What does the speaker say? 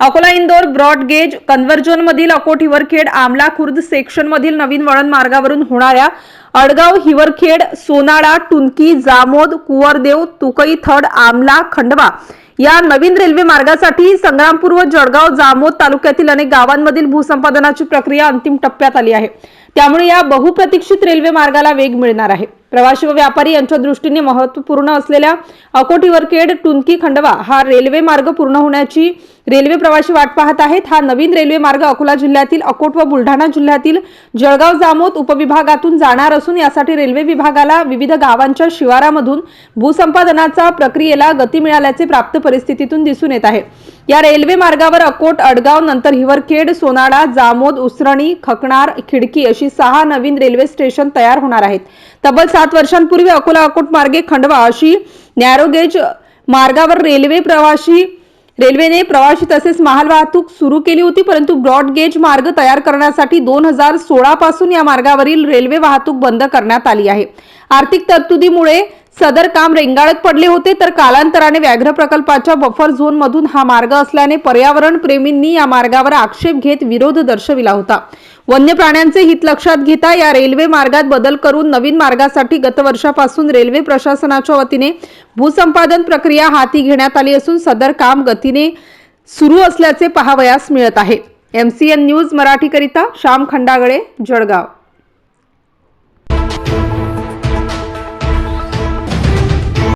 Akola Indore broad gauge conversion मधील अकोट हिवरखेड आमला Khurd section मधील नवीन वळण मार्गावरून होणाऱ्या अडगाव हिवरखेड सोनाळा टुनकी जामोद कुवरदेव तुकई थड आमला खंडवा या नवीन रेल्वे मार्गासाठी संग्रामपूर व जळगाव जामोद तालुक्यातील अनेक गावांमधील भूसंपादनाची प्रक्रिया अंतिम टप्प्यात आली आहे. त्यामुळे या बहुप्रतीक्षित रेल्वे मार्गाला वेग मिळणार आहे. प्रवासी व व्यापारी यांच्या दृष्टीने महत्त्वपूर्ण असलेल्या अकोटीवरखेड टुनकी खंडवा हा रेल्वे मार्ग पूर्ण होण्याची रेल्वे प्रवासी वाट पाहत आहेत. हा नवीन रेल्वे मार्ग अकोला जिल्ह्यातील अकोट व बुलढाणा जिल्ह्यातील जळगाव जामोद उपविभागातून जाणार असून यासाठी रेल्वे विभागाला विविध गावांच्या शिवारामधून भूसंपादनाचा प्रक्रियेला गती मिळाल्याचे प्राप्त परिस्थितीतून दिसून येत आहे. या रेल्वे मार्गावर अकोट अडगाव नंतर हिवरखेड सोनाडा जामोद उसरणी खकणार खिडकी अशी सहा नवीन रेल्वे स्टेशन तयार होणार आहेत. तब्बल सात वर्षांपूर्वी अकोला अकोट मार्गे खंडवा अशी नॅरोगेज मार्गावर रेल्वे प्रवाशी रेल्वेने प्रवाशी तसेच माल वाहतूक सुरू केली होती परंतु ब्रॉड गेज मार्ग तयार करण्यासाठी दोन हजार सोळा पासून या मार्गावरील रेल्वे वाहतूक बंद करण्यात आली आहे. आर्थिक तरतुदीमुळे सदर काम रेंगाळत पडले होते तर कालांतराने व्याघ्र प्रकल्पाच्या बफर झोन मधून हा मार्ग असल्याने पर्यावरण प्रेमींनी या मार्गावर आक्षेप घेत विरोध दर्शविला होता. वन्य प्राण्यांचे हित लक्षात घेता या रेल्वे मार्गात बदल करून नवीन मार्गासाठी गत वर्षापासून रेल्वे प्रशासनाच्या वतीने भूसंपादन प्रक्रिया हाती घेण्यात आली असून सदर काम गतीने सुरू असल्याचे पाहावयास मिळत आहे. एमसीएन न्यूज मराठीकरिता श्याम खंडागळे जळगाव.